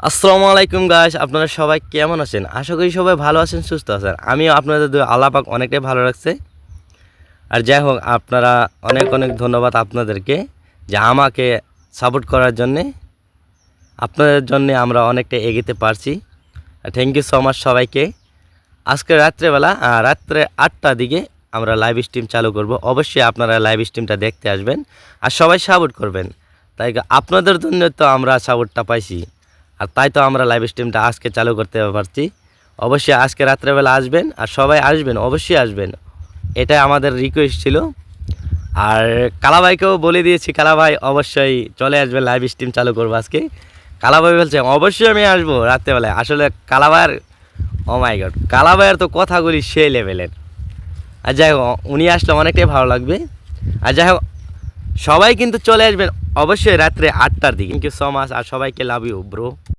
আসসালামু আলাইকুম গাইস আপনারা সবাই কেমন আছেন? আশা করি সবাই ভালো আছেন, সুস্থ আছেন। আমিও আপনাদের আলাপাক অনেকটাই ভালো লাগছে আর যাই হোক, আপনারা অনেক অনেক ধন্যবাদ আপনাদেরকে যে আমাকে সাপোর্ট করার জন্যে। আপনাদের জন্যে আমরা অনেকটা এগিয়ে পারছি। থ্যাংক ইউ সো মাচ সবাইকে। আজকে রাত্রেবেলা রাত্রে আটটার দিকে আমরা লাইভ স্ট্রিম চালু করব। অবশ্যই আপনারা লাইভ স্ট্রিমটা দেখতে আসবেন। আর সবাই সাপোর্ট করবেন। তাই আপনাদের জন্য তো আমরা সাপোর্টটা পাইছি। আর তাই তো আমরা লাইভ স্ট্রিমটা আজকে চালু করতে পারছি। অবশ্যই আজকে রাত্রেবেলা আসবেন আর সবাই আসবেন, অবশ্যই আসবেন। এটাই আমাদের রিকোয়েস্ট ছিল। আর কালাভাইকেও বলে দিয়েছি, কালাভাই অবশ্যই চলে আসবে লাইভ স্ট্রিম চালু করব আজকে। কালাভাই বলছে, অবশ্যই আমি আসব রাত্রেবেলায়। আসলে কালাভাইয়ের ও মাই গড কালাভাইয়ের তো কথাগুলি সে লেভেলের আর যাই হোক, উনি আসলে অনেকটাই ভালো লাগবে। আর যাই হোক, সবাই কিন্তু চলে আসবেন অবশ্যই রাত্রে আটটার দিকে। থ্যাংক ইউ সো মাচ আর সবাইকে লাভ ইউ ব্রো